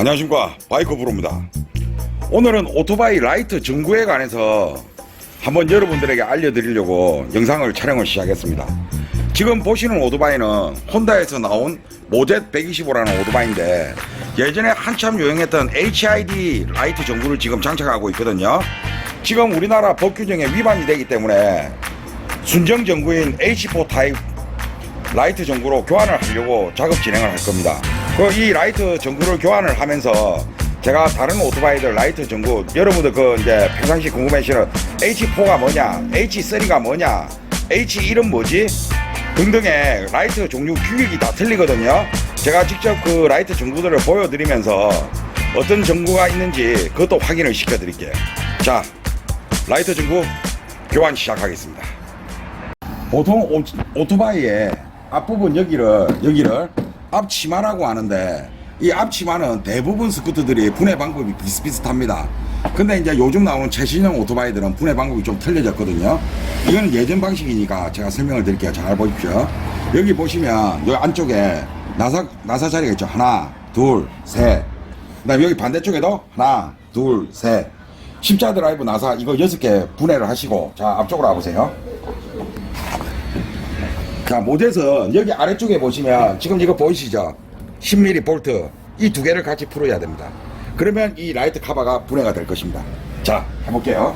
안녕하십니까. 바이크 부릅니다. 오늘은 오토바이 라이트 전구에 관해서 한번 여러분들에게 알려드리려고 영상을 촬영을 시작했습니다. 지금 보시는 오토바이는 혼다에서 나온 모젯 125라는 오토바이인데 예전에 한참 유행했던 HID 라이트 전구를 지금 장착하고 있거든요. 지금 우리나라 법 규정에 위반이 되기 때문에 순정 전구인 H4 타입 라이트 전구로 교환을 하려고 작업 진행을 할 겁니다. 그 이 라이트 전구를 교환을 하면서 제가 다른 오토바이들 라이트 전구 여러분들 그 이제 평상시 궁금해하시는 H4가 뭐냐, H3가 뭐냐, H1은 뭐지 등등의 라이트 종류 규격이 다 틀리거든요. 제가 직접 그 라이트 전구들을 보여드리면서 어떤 전구가 있는지 그것도 확인을 시켜 드릴게요. 자, 라이트 전구 교환 시작하겠습니다. 보통 오, 오토바이의 앞부분 여기를 여기를 앞치마라고 하는데 이 앞치마는 대부분 스쿠터들이 분해 방법이 비슷비슷합니다. 근데 이제 요즘 나오는 최신형 오토바이들은 분해 방법이 좀 틀려졌거든요. 이거는 예전 방식이니까 제가 설명을 드릴게요. 잘 보십시오. 여기 보시면 여기 안쪽에 나사 나사 자리가 있죠. 하나, 둘, 셋. 그다음 에 여기 반대쪽에도 하나, 둘, 셋. 십자 드라이브 나사 이거 여섯 개 분해를 하시고 자 앞쪽으로 와보세요. 자, 모델선 여기 아래쪽에 보시면 지금 이거 보이시죠? 10mm 볼트 이 두 개를 같이 풀어야 됩니다. 그러면 이 라이트 카바가 분해가 될 것입니다. 자, 해볼게요.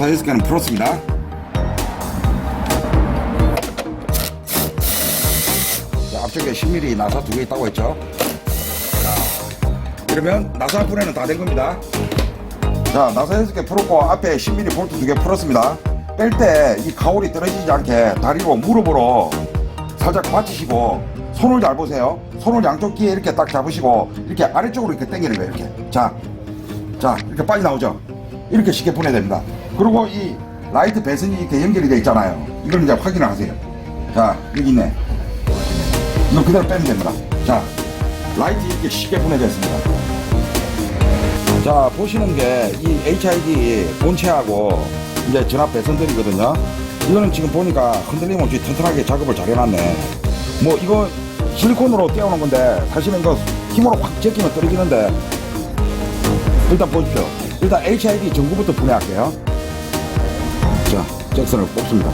나사 여섯 개는 풀었습니다. 자, 앞쪽에 10mm 나사 두 개 있다고 했죠? 자, 그러면 나사 분해는 다 된 겁니다. 자, 나사 여섯 개 풀었고 앞에 10mm 볼트 두 개 풀었습니다. 뺄 때 이 가오리 떨어지지 않게 다리로 무릎으로 살짝 받치시고 손을 잘 보세요. 손을 양쪽 귀에 이렇게 딱 잡으시고 이렇게 아래쪽으로 이렇게 당기는 거예요. 이렇게. 자, 자 이렇게 빠져 나오죠. 이렇게 쉽게 분해됩니다. 그리고 이 라이트 배선이 이렇게 연결이 되어 있잖아요. 이걸 이제 확인을 하세요. 자, 여기 있네. 이거 그대로 빼면 됩니다. 자, 라이트 이렇게 쉽게 분해됐습니다. 자, 보시는 게 이 HID 본체하고 이제 전압 배선들이거든요. 이거는 지금 보니까 흔들림 없이 튼튼하게 작업을 잘 해놨네. 뭐 이거 실리콘으로 떼어놓은 건데 사실은 이거 힘으로 확 제끼면 떨어지는데 일단 보십시오. 일단 HID 전구부터 분해할게요. 자, 잭선을 뽑습니다.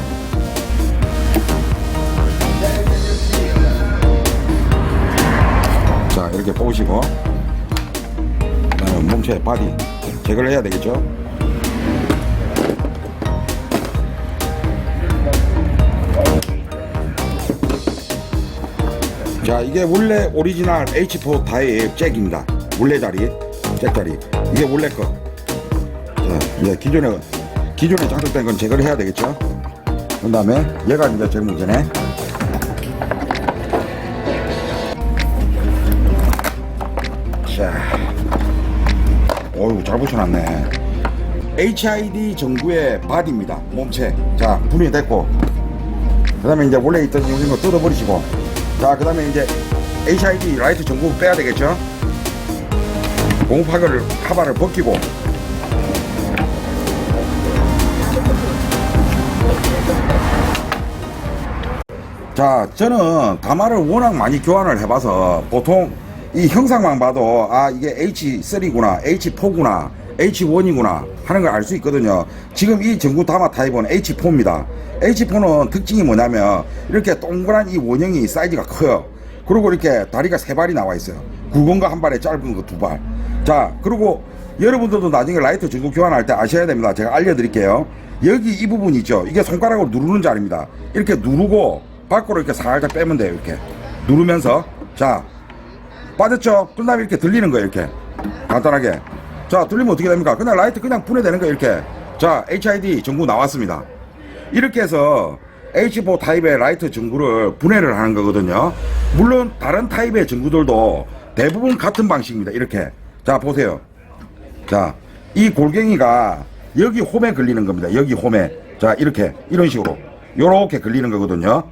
자, 이렇게 뽑으시고, 몸체 바디 제거를 해야 되겠죠? 자, 이게 원래 오리지널 H4 타입 잭입니다. 원래 자리, 잭 자리. 이게 원래 거. 자, 이제 기존에 기존에 장착된 건 제거를 해야 되겠죠. 그 다음에 얘가 이제 제일 문제네. 자, 어유 잘 붙여놨네. HID 전구의 바디입니다. 몸체. 자, 분이 됐고. 그 다음에 이제 원래 있던 이런 거 뜯어버리시고. 자, 그 다음에 이제 HID 라이트 전구 빼야 되겠죠. 공파를 카바를 벗기고 자 저는 가마를 워낙 많이 교환을 해봐서 보통 이 형상만 봐도 아 이게 H3구나 H4구나 H1이구나 하는 걸 알 수 있거든요 지금 이 전구 다마 타입은 H4입니다 H4는 특징이 뭐냐면 이렇게 동그란 이 원형이 사이즈가 커요 그리고 이렇게 다리가 세 발이 나와 있어요 굵은 거 한 발에 짧은 거 두 발. 자, 그리고 여러분들도 나중에 라이트 전구 교환할 때 아셔야 됩니다. 제가 알려드릴게요. 여기 이 부분 있죠. 이게 손가락으로 누르는 자리입니다. 이렇게 누르고 밖으로 이렇게 살짝 빼면 돼요. 이렇게 누르면서 자 빠졌죠. 그다음에 이렇게 들리는 거예요. 이렇게 간단하게. 자, 들리면 어떻게 됩니까? 그냥 라이트 그냥 분해되는 거예요. 이렇게. 자, HID 전구 나왔습니다. 이렇게 해서 H4 타입의 라이트 전구를 분해를 하는 거거든요. 물론 다른 타입의 전구들도 대부분 같은 방식입니다. 이렇게. 자, 보세요. 자, 이 골갱이가 여기 홈에 걸리는 겁니다. 여기 홈에. 자, 이렇게, 이런 식으로. 요렇게 걸리는 거거든요.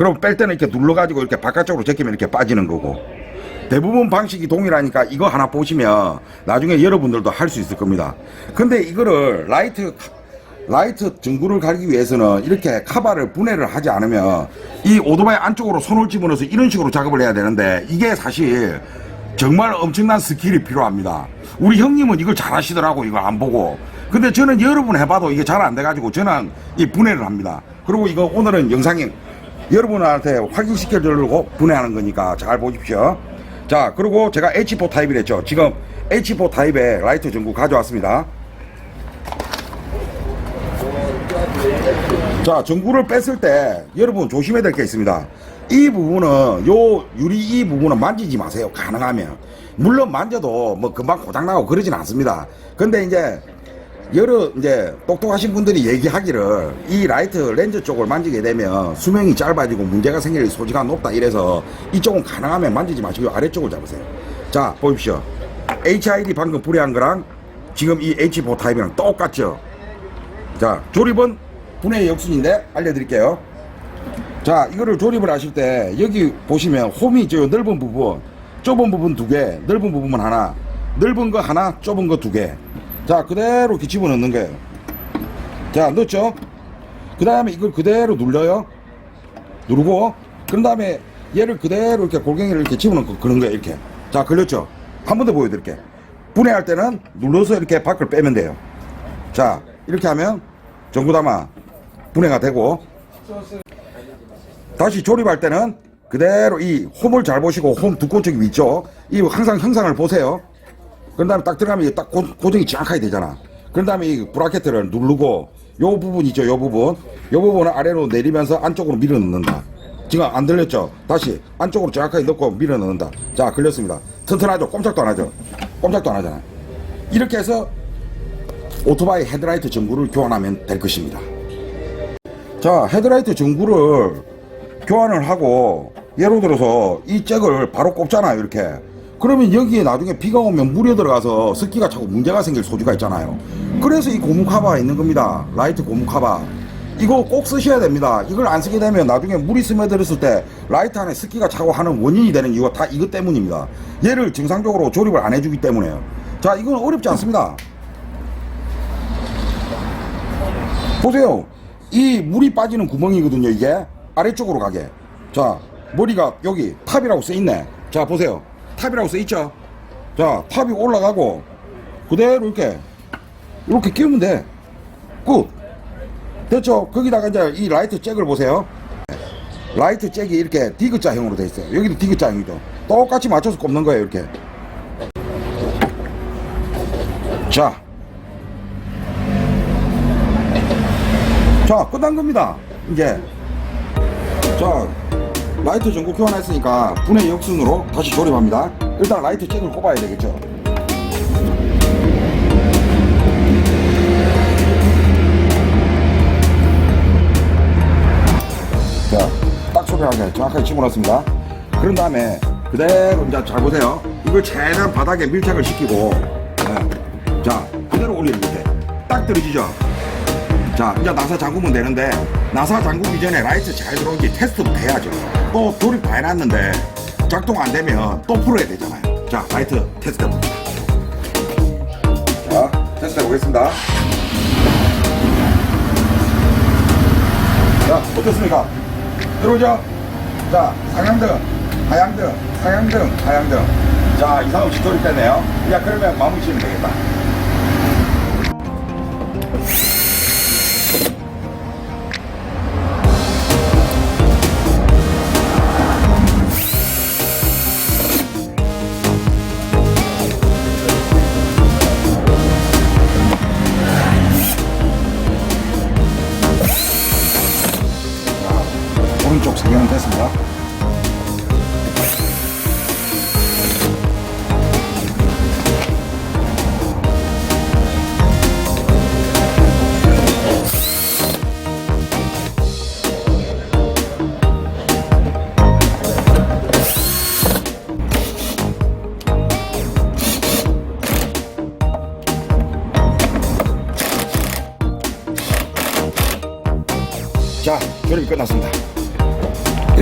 그럼 뺄 때는 이렇게 눌러가지고 이렇게 바깥쪽으로 제끼면 이렇게 빠지는 거고. 대부분 방식이 동일하니까 이거 하나 보시면 나중에 여러분들도 할 수 있을 겁니다. 근데 이거를 라이트, 라이트 전구를 가리기 위해서는 이렇게 카바를 분해를 하지 않으면 이 오토바이 안쪽으로 손을 집어넣어서 이런 식으로 작업을 해야 되는데 이게 사실 정말 엄청난 스킬이 필요합니다. 우리 형님은 이걸 잘 하시더라고, 이걸 안 보고. 근데 저는 여러 번 해봐도 이게 잘 안 돼가지고 저는 이 분해를 합니다. 그리고 이거 오늘은 영상에 여러분한테 확인시켜 주려고 분해하는 거니까 잘 보십시오. 자, 그리고 제가 H4 타입이랬죠. 지금 H4 타입의 라이트 전구 가져왔습니다. 자, 전구를 뺐을 때 여러분 조심해야 될 게 있습니다. 이 부분은 요 유리 이 부분은 만지지 마세요. 가능하면. 물론 만져도 뭐 금방 고장 나고 그러진 않습니다. 근데 이제 여러 이제 똑똑하신 분들이 얘기하기를 이 라이트 렌즈 쪽을 만지게 되면 수명이 짧아지고 문제가 생길 소지가 높다 이래서 이쪽은 가능하면 만지지 마시고 아래쪽을 잡으세요. 자, 보십시오. HID 방금 불의한 거랑 지금 이 H4 타입이랑 똑같죠? 자, 조립은 분해 역순인데 알려드릴게요. 자, 이거를 조립을 하실 때 여기 보시면 홈이 있죠. 넓은 부분, 좁은 부분 두 개, 넓은 부분은 하나, 넓은 거 하나, 좁은 거 두 개. 자, 그대로 이렇게 집어넣는 거예요. 자, 넣었죠? 그 다음에 이걸 그대로 눌러요. 누르고, 그 다음에 얘를 그대로 이렇게 골갱이를 이렇게 집어넣고 그런 거예요. 이렇게. 자, 걸렸죠? 한 번 더 보여드릴게요. 분해할 때는 눌러서 이렇게 밖을 빼면 돼요. 자, 이렇게 하면 전구 담아 분해가 되고, 다시 조립할 때는 그대로 이 홈을 잘 보시고 홈 두꺼운 쪽이 있죠. 이 항상 형상을 보세요. 그런 다음에 딱 들어가면 이게 딱 고, 고정이 정확하게 되잖아. 그런 다음에 이 브라켓을 누르고 요 부분 있죠. 요 부분. 요 부분을 아래로 내리면서 안쪽으로 밀어 넣는다. 지금 안 들렸죠? 다시 안쪽으로 정확하게 넣고 밀어 넣는다. 자, 걸렸습니다. 튼튼하죠? 꼼짝도 안 하죠? 꼼짝도 안 하잖아요. 이렇게 해서 오토바이 헤드라이트 전구를 교환하면 될 것입니다. 자, 헤드라이트 전구를 교환을 하고 예를 들어서 이 잭을 바로 꼽잖아요, 이렇게. 그러면 여기에 나중에 비가 오면 물에 들어가서 습기가 자꾸 문제가 생길 소지가 있잖아요. 그래서 이 고무 카바가 있는 겁니다. 라이트 고무 카바. 이거 꼭 쓰셔야 됩니다. 이걸 안 쓰게 되면 나중에 물이 스며들었을 때 라이트 안에 습기가 차고 하는 원인이 되는 이유가 다 이것 때문입니다. 얘를 정상적으로 조립을 안 해주기 때문에요. 자, 이건 어렵지 않습니다. 보세요. 이 물이 빠지는 구멍이거든요, 이게. 아래쪽으로 가게. 자, 머리가 여기 탑이라고 써 있네. 자, 보세요. 탑이라고 써 있죠? 자, 탑이 올라가고, 그대로 이렇게, 이렇게 끼우면 돼. 굿. 됐죠? 거기다가 이제 이 라이트 잭을 보세요. 라이트 잭이 이렇게 디귿자형으로 돼 있어요. 여기도 디귿자형이죠. 똑같이 맞춰서 꼽는 거예요, 이렇게. 자, 자, 끝난 겁니다. 이제. 자, 라이트 전구 교환했으니까 분해 역순으로 다시 조립합니다. 일단 라이트 잭을 꼽아야 되겠죠. 자, 딱 소리하게 정확하게 집어넣습니다. 그런 다음에 그대로 이제 잘 보세요. 이걸 최대한 바닥에 밀착을 시키고, 네. 자, 그대로 올리는 밑에 딱 떨어지죠. 자, 이제 나사 잠그면 되는데, 나사 잠그기 전에 라이트 잘 들어온지 테스트부터 해야죠. 또 조립 다 해놨는데, 작동 안 되면 또 풀어야 되잖아요. 자, 라이트 테스트 해봅니다. 자, 테스트 해보겠습니다. 자, 어떻습니까? 들어오죠? 자, 상향등, 하향등, 상향등, 하향등. 자, 이상 없이 조립됐네요. 야, 그러면 마무리 지으면 되겠다.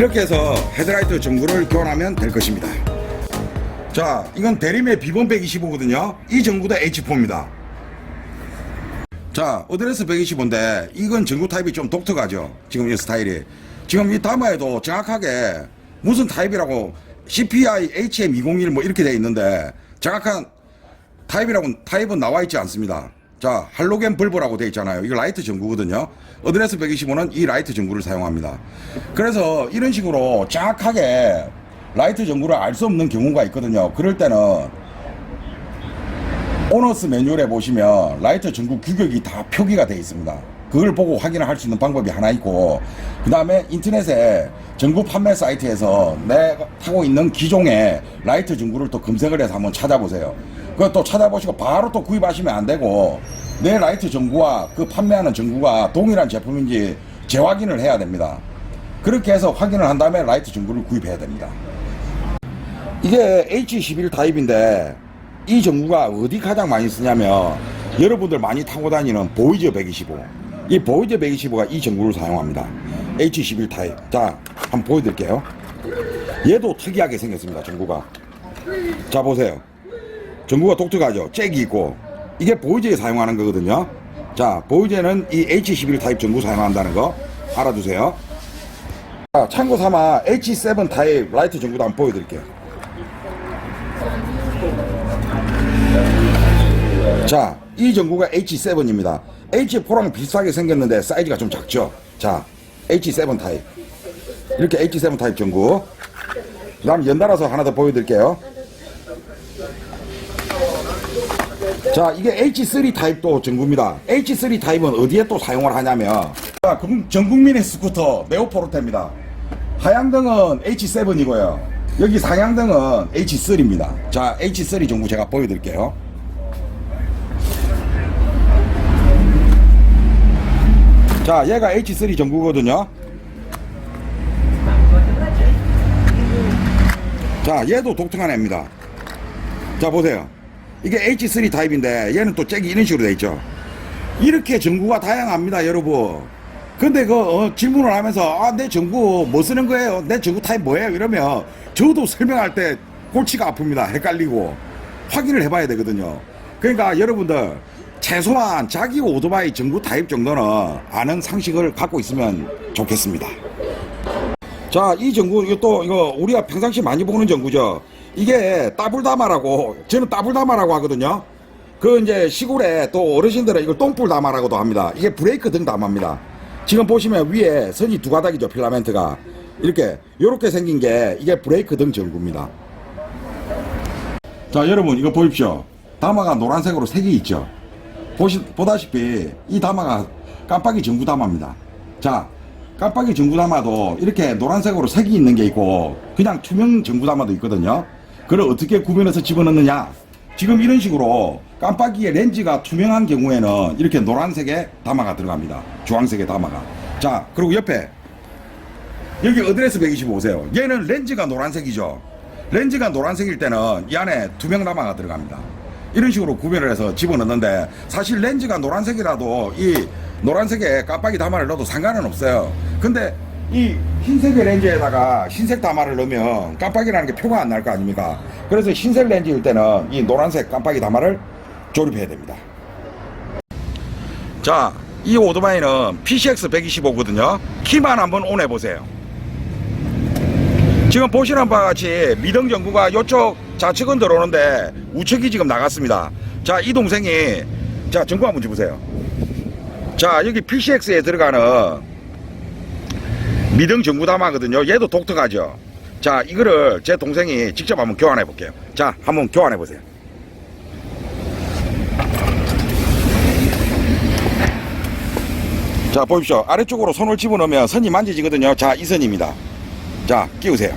이렇게 해서 헤드라이트 전구를 교환하면 될 것입니다. 자, 이건 대림의 비번 125거든요. 이 전구도 H4입니다. 자, 어드레스 125인데 이건 전구 타입이 좀 독특하죠. 지금 이 스타일이. 지금 이 다마에도 정확하게 무슨 타입이라고 CPI HM201 뭐 이렇게 돼 있는데 정확한 타입이라고 타입은 나와 있지 않습니다. 자, 할로겐 벌브라고 돼 있잖아요. 이거 라이트 전구거든요. 어드레스 125는 이 라이트 전구를 사용합니다. 그래서 이런 식으로 정확하게 라이트 전구를 알 수 없는 경우가 있거든요. 그럴 때는 오너스 매뉴얼에 보시면 라이트 전구 규격이 다 표기가 되어 있습니다. 그걸 보고 확인을 할 수 있는 방법이 하나 있고 그 다음에 인터넷에 전구 판매 사이트에서 내가 타고 있는 기종의 라이트 전구를 또 검색을 해서 한번 찾아보세요. 그거 또 찾아보시고 바로 또 구입하시면 안 되고 내 라이트 전구와 그 판매하는 전구가 동일한 제품인지 재확인을 해야 됩니다. 그렇게 해서 확인을 한 다음에 라이트 전구를 구입해야 됩니다. 이게 H11 타입인데 이 전구가 어디 가장 많이 쓰냐면 여러분들 많이 타고 다니는 보이저 125. 이 보이저 125가 이 전구를 사용합니다. H11 타입. 자, 한번 보여드릴게요. 얘도 특이하게 생겼습니다. 전구가. 자, 보세요. 전구가 독특하죠. 잭이 있고 이게 보이저에 사용하는 거거든요. 자, 보이저는 이 H11 타입 전구 사용한다는 거 알아두세요. 자, 참고 삼아 H7 타입 라이트 전구도 한번 보여드릴게요. 자, 이 전구가 H7입니다. H4랑 비슷하게 생겼는데 사이즈가 좀 작죠. 자, H7 타입. 이렇게 H7 타입 전구. 그 다음 연달아서 하나 더 보여드릴게요. 자, 이게 H3 타입 도 전구입니다. H3 타입은 어디에 또 사용을 하냐면, 자, 금- 전 국민의 스쿠터 네오포르테입니다. 하향등은 H7이고요. 여기 상향등은 H3입니다. 자, H3 전구 제가 보여드릴게요. 자, 얘가 H3 전구거든요. 자, 얘도 독특한 애입니다. 자, 보세요. 이게 H3 타입인데 얘는 또 잭이 이런 식으로 돼 있죠. 이렇게 전구가 다양합니다, 여러분. 근데 그 어, 질문을 하면서 아, 내 전구 뭐 쓰는 거예요? 내 전구 타입 뭐예요? 이러면 저도 설명할 때 골치가 아픕니다. 헷갈리고 확인을 해봐야 되거든요. 그러니까 여러분들 최소한 자기 오토바이 전구 타입 정도는 아는 상식을 갖고 있으면 좋겠습니다. 자, 이 전구, 이거 또, 이거, 우리가 평상시 많이 보는 전구죠. 이게 따불다마라고, 저는 따불다마라고 하거든요. 그, 이제, 시골에 또 어르신들은 이걸 똥불다마라고도 합니다. 이게 브레이크 등 담아입니다. 지금 보시면 위에 선이 두 가닥이죠, 필라멘트가. 이렇게, 요렇게 생긴 게, 이게 브레이크 등 전구입니다. 자, 여러분, 이거 보십시오. 다마가 노란색으로 색이 있죠. 보시, 보다시피, 이 다마가 깜빡이 전구 다마입니다. 자, 깜빡이 전구담아도 이렇게 노란색으로 색이 있는 게 있고 그냥 투명 전구담아도 있거든요. 그걸 어떻게 구분해서 집어넣느냐? 지금 이런 식으로 깜빡이의 렌즈가 투명한 경우에는 이렇게 노란색의 담아가 들어갑니다. 주황색의 담아가. 자, 그리고 옆에 여기 어드레스 125 보세요. 얘는 렌즈가 노란색이죠. 렌즈가 노란색일 때는 이 안에 투명 담아가 들어갑니다. 이런 식으로 구별을 해서 집어넣는데 사실 렌즈가 노란색이라도 이 노란색에 깜빡이 담아를 넣어도 상관은 없어요. 근데 이 흰색의 렌즈에다가 흰색 담아를 넣으면 깜빡이라는 게 표가 안 날 거 아닙니까? 그래서 흰색 렌즈일 때는 이 노란색 깜빡이 담아를 조립해야 됩니다. 자, 이 오토바이는 PCX 125거든요. 키만 한번 온 해 보세요. 지금 보시는 바와 같이 미등 전구가 이쪽 좌측은 들어오는데 우측이 지금 나갔습니다. 자, 이 동생이 자, 전구 한번 집으세요. 자, 여기 PCX에 들어가는 미등 전구 담아거든요. 얘도 독특하죠. 자, 이거를 제 동생이 직접 한번 교환해 볼게요. 자, 한번 교환해 보세요. 자, 보십시오. 아래쪽으로 손을 집어넣으면 선이 만져지거든요. 자, 이 선입니다. 자, 끼우세요.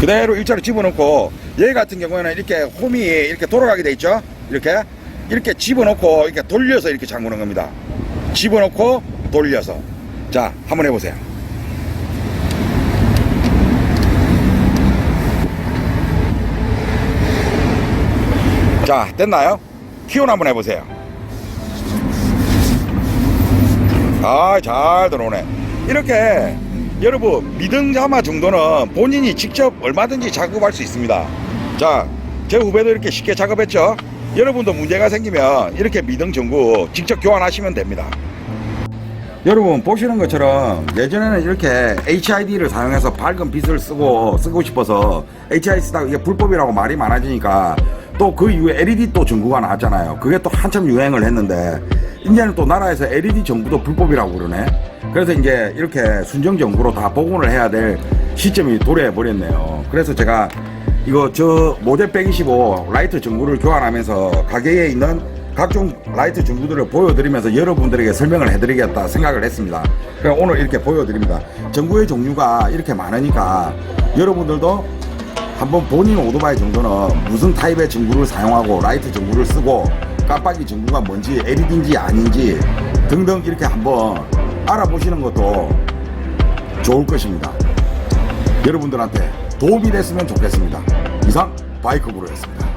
그대로 일자로 집어넣고 얘 같은 경우에는 이렇게 홈이 이렇게 돌아가게 돼 있죠. 이렇게 이렇게 집어넣고 이렇게 돌려서 이렇게 잠그는 겁니다. 집어넣고 돌려서 자 한번 해보세요. 자 됐나요? 키운 한번 해보세요. 아, 잘 들어오네. 이렇게 여러분 미등자마 정도는 본인이 직접 얼마든지 작업할 수 있습니다. 자, 제 후배도 이렇게 쉽게 작업했죠. 여러분도 문제가 생기면 이렇게 미등 전구 직접 교환하시면 됩니다. 여러분 보시는 것처럼 예전에는 이렇게 HID를 사용해서 밝은 빛을 쓰고 쓰고 싶어서 HID 쓰다가 이게 불법이라고 말이 많아지니까 또 그 이후에 LED 또 전구가 나왔잖아요. 그게 또 한참 유행을 했는데 이제는 또 나라에서 LED 전구도 불법이라고 그러네. 그래서 이제 이렇게 순정 전구로 다 복원을 해야 될 시점이 도래해 버렸네요. 그래서 제가 이거 저 모델 125 라이트 전구를 교환하면서 가게에 있는 각종 라이트 전구들을 보여드리면서 여러분들에게 설명을 해드리겠다 생각을 했습니다. 그래서 오늘 이렇게 보여드립니다. 전구의 종류가 이렇게 많으니까 여러분들도 한번 본인 오토바이 정도는 무슨 타입의 전구를 사용하고 라이트 전구를 쓰고 깜빡이 전구가 뭔지 LED인지 아닌지 등등 이렇게 한번 알아보시는 것도 좋을 것입니다. 여러분들한테 도움이 됐으면 좋겠습니다. 이상 바이크부로였습니다.